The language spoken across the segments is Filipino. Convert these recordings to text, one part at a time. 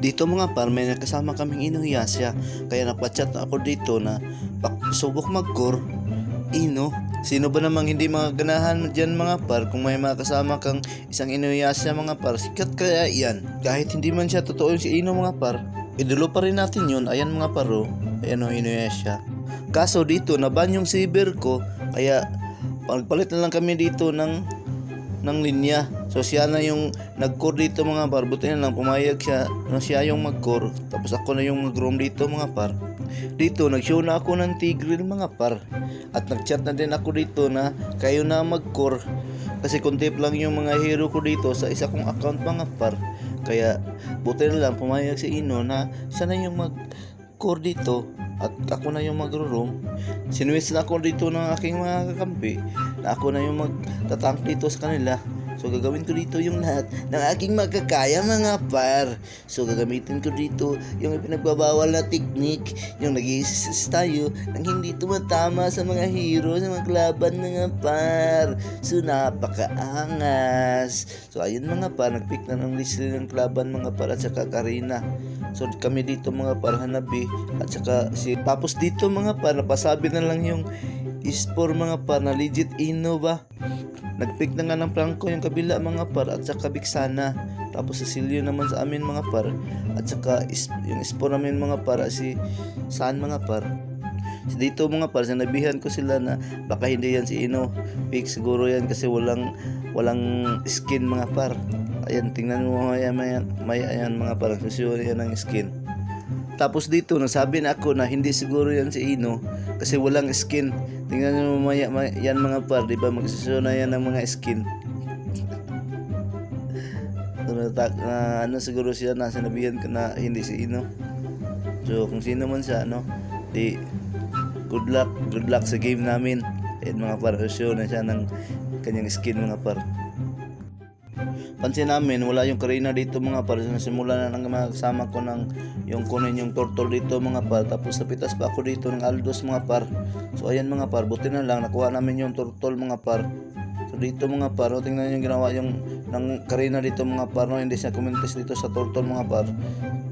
Dito mga par, may nakasama kaming inuhiyasya. Kaya napachat na ako dito na subok magkor. Ino, sino ba namang hindi mga ganahan dyan mga par kung may mga kasama kang isang inuhiyasya mga par? Sikat kaya yan. Kahit hindi man siya totoo si Ino mga par, idulo pa rin natin yun. Ayan mga paro, ayan o inuhiyasya. Kaso dito, naban yung saber ko, kaya pagpalit na lang kami dito ng ng linya. So siya na yung nag-core dito mga par. Buti na lang pumayag siya na siya yung mag-core. Tapos ako na yung mag-roam dito mga par. Dito nag-show na ako ng Tigreal mga par. At nag-chat na din ako dito na kayo na mag-core. Kasi kuntip lang yung mga hero ko dito sa isa kong account mga par. Kaya buti na lang pumayag si Ino na siya na yung mag-core dito at ako na yung magro-roam. Sinuwis na ako dito ng aking mga kakampi na ako na yung magtatank dito sa kanila. So gagawin ko dito yung lahat ng aking magkakaya mga par. So gagamitin ko dito yung pinagbabawal na technique, yung nag tayo nang hindi tumatama sa mga hero sa mga laban mga par. So napakaangas. So ayun mga par, nagpick na ng list ng laban mga par at saka Karina. So kami dito mga par Hanabi at saka si tapos dito mga par napasabi na lang yung Ispor mga par na legit ino ba? Nagpick na nga ng prangko yung kabila mga par at saka Biksana. Tapos si Silio naman sa amin mga par at saka is, yung Ispor namin mga par si Saan mga par. So, dito mga par sinabihan ko sila na baka hindi yan si Ino. Pick siguro yan kasi walang walang skin mga par. Ayan tingnan mo maya maya, maya ayan mga par. Susunod yan ng skin. Tapos dito, nasabi na ako na hindi siguro yan si Ino kasi walang skin. Tingnan nyo mamaya ma- yan mga par, di ba? Magsusuna yan ng mga skin. So, nata- na, ano siguro siya na sinabihan ko na hindi si Ino. So kung sino man siya, no, di good luck, good luck sa game namin. Ayan mga par, show na siya ng kanyang skin mga par. Pansin namin, wala yung Karina dito mga par. Nasimula na ng mga kasama ko ng yung kunin yung turtle dito mga par. Tapos napitas pa ako dito ng Aldos mga par. So ayan mga par, buti na lang nakuha namin yung turtle mga par. So dito mga par, no, tingnan yung ginawa yung ng Karina dito mga par. No, hindi siya kumintis dito sa turtle mga par.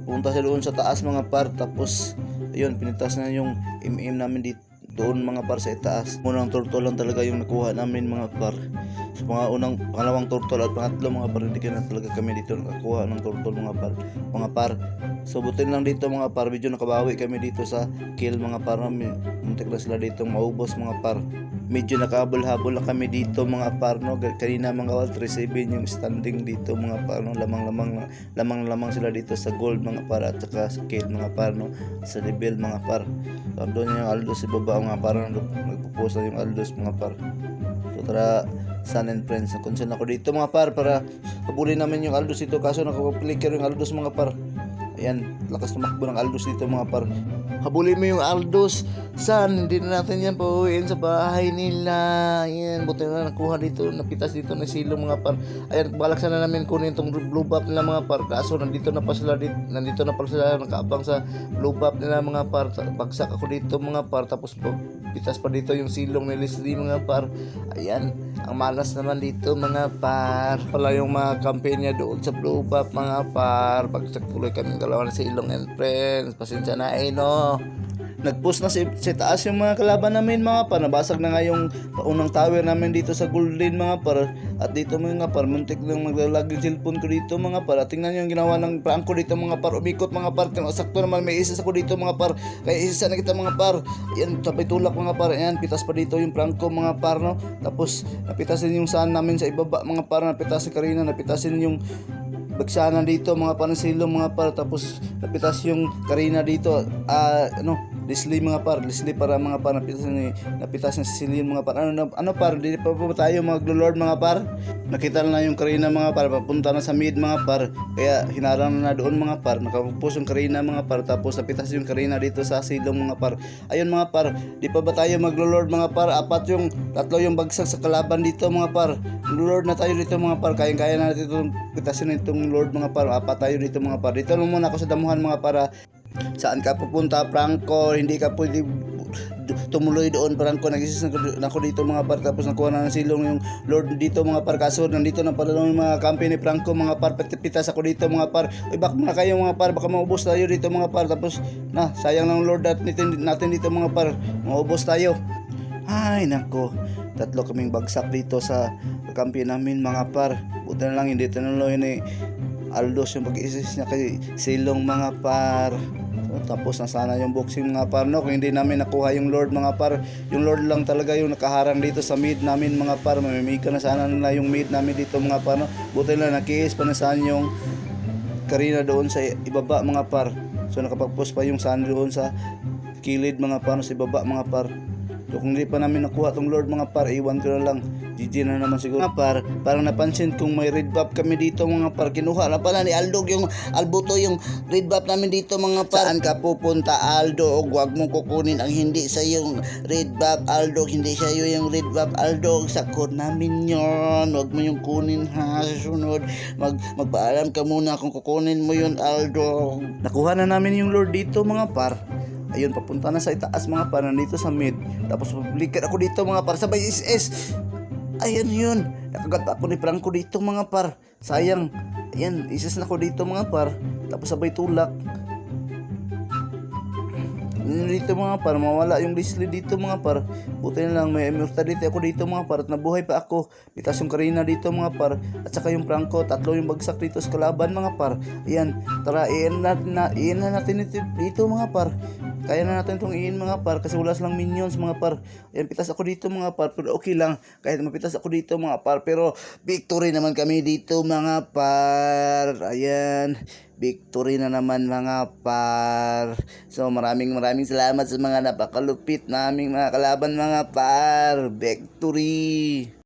Punta siya doon sa taas mga par. Tapos ayun, pinitas na yung MM namin dito doon mga par sa itaas. Unang turtle lang talaga yung nakuha namin mga par. Sa mga unang, pangalawang turtle at pangatlo mga par, hindi na talaga kami dito nakakuha ng turtle mga par. Mga par. So butin lang dito mga par, medyo nakabawi kami dito sa kill mga par. Muntik na sila dito maubos mga par. Medyo nakahabol-habol na kami dito mga par no. Kanina mga wall 37 yung standing dito mga par no. Lamang-lamang lamang-lamang sila dito sa gold mga par at saka sa kill mga par no. Sa level mga par. So, doon yung Aldos sa baba mga par no. Nagpo-post na yung Aldos mga par. So tara Sun and Friends. Concern ako dito mga par para habulin namin yung Aldos dito kaso nakapapiliker yung Aldos mga par. Ayan, lakas tumakbo ng Aldos dito mga par. Habulin mo yung Aldos. San, hindi na natin yan pauwiin sa bahay nila. Ayan, buti na nakuha dito, napitas dito ng silo mga par. Ayan, balak sana namin kunin itong blue buff nila mga par. Kaso nandito na pa sila dito, nandito na pa sila nakaabang sa blue buff nila mga par. Bagsak ako dito mga par. Tapos pitas pa dito yung silong ni Leslie mga par. Ayan, ang malas naman dito mga par. Wala yung mga kampanya doon sa blue buff mga par. Bagsak tuloy kami dalawa na sa ilong and friends. Pasensya na eh no. Nag-post na si, si taas yung mga kalaban namin mga par. Nabasag na nga yung unang tower namin dito sa Golden mga par. At dito mga par, muntik lang maglalag yung cellphone ko dito mga par. At tingnan nyo yung ginawa ng prank ko dito mga par. Umikot mga par. Sakto naman may isa ako dito mga par. Kaya isa na kita mga par. Yan, sabay tulak mga par. Yan, pitas pa dito yung prank ko mga par no. Tapos napitasin yung saan namin sa ibaba mga par. Napitas si Karina, napitasin yung bagsana dito mga panasilo mga par tapos napitas yung Karina dito ah ano Leslie mga par Leslie para mga par napitas ni napitas ng Sicilian mga par. Ano na- ano par di pa ba tayo maglo-lord mga par? Nakita na yung Karina mga par papunta na sa mid mga par. Kaya hinarang na doon mga par nakapupos yung Karina mga par tapos napitas yung Karina dito sa silong mga par. Ayun mga par di pa ba tayo maglo-lord mga par? Apat yung tatlo yung bagsak sa kalaban dito mga par. Lord na tayo dito mga par kayang-kaya na natin itong pitasin itong Lord mga par. Apat tayo dito mga par. Dito lang muna ako sa damuhan mga para saan ka pupunta Franco? Hindi ka pwede tumuloy doon parang ko nag-isis na ako dito mga par tapos nakuha na ng silong yung Lord dito mga par. Kaso nandito na pala yung mga company Franco mga par. Pitas ako dito mga par. Uy bak na kayo mga par. Baka maubos tayo dito mga par. Tapos na sayang ng Lord natin, natin dito mga par. Maubos tayo. Ay nako. Tatlo kaming bagsak dito sa kampi namin mga par. Buti na lang hindi tinuloy ni Aldos yung pag-isis niya kay Silong mga par tapos na sana yung boxing mga par no? Kung hindi namin nakuha yung Lord mga par yung Lord lang talaga yung nakaharang dito sa mid namin mga par. Mamimika na sana nila yung mid namin dito mga par no? Buti na nakiis pa na sana yung Karina doon sa ibaba mga par. So nakapagpost pa yung sana doon sa kilid mga par sa ibaba mga par so kung hindi pa namin nakuha tong Lord mga par. Iwan ko na lang. GG na naman siguro. Mga par parang napansin kung may red buff kami dito mga par. Kinuha na pala ni Aldog yung Albuto yung red buff namin dito mga par. Saan ka pupunta Aldo? Huwag mo kukunin ang hindi sa yung red buff Aldo hindi sa iyo yung red buff Aldo sakot namin yon huwag mo yung kunin ha? Sa sunod mag magpaalam ka muna kung kukunin mo yun Aldo nakuha na namin yung Lord dito mga par Ayun, papunta na sa itaas mga par, nandito sa mid. Tapos publikat ako dito mga par, sabay SS. Ayan yun. Nakagat ako ni Franco dito mga par. Sayang. Ayan, isis na ko dito mga par. Tapos sabay tulak. Yun dito mga par, mawala yung Leslie dito mga par. Buti na lang may immortality ako dito mga par at nabuhay pa ako. Pitas yung Karina dito mga par at saka yung Franco, tatlo yung bagsak dito sa kalaban mga par. Ayan, tara iyan natin na iyan na natin ito, dito mga par. Kaya na natin itong iin mga par kasi wala silang minions mga par. Ayan, pitas ako dito mga par pero okay lang. Kahit mapitas ako dito mga par pero victory naman kami dito mga par. Ayan, victory na naman mga par. So maraming maraming salamat sa mga napakalupit naming mga kalaban mga par. Victory!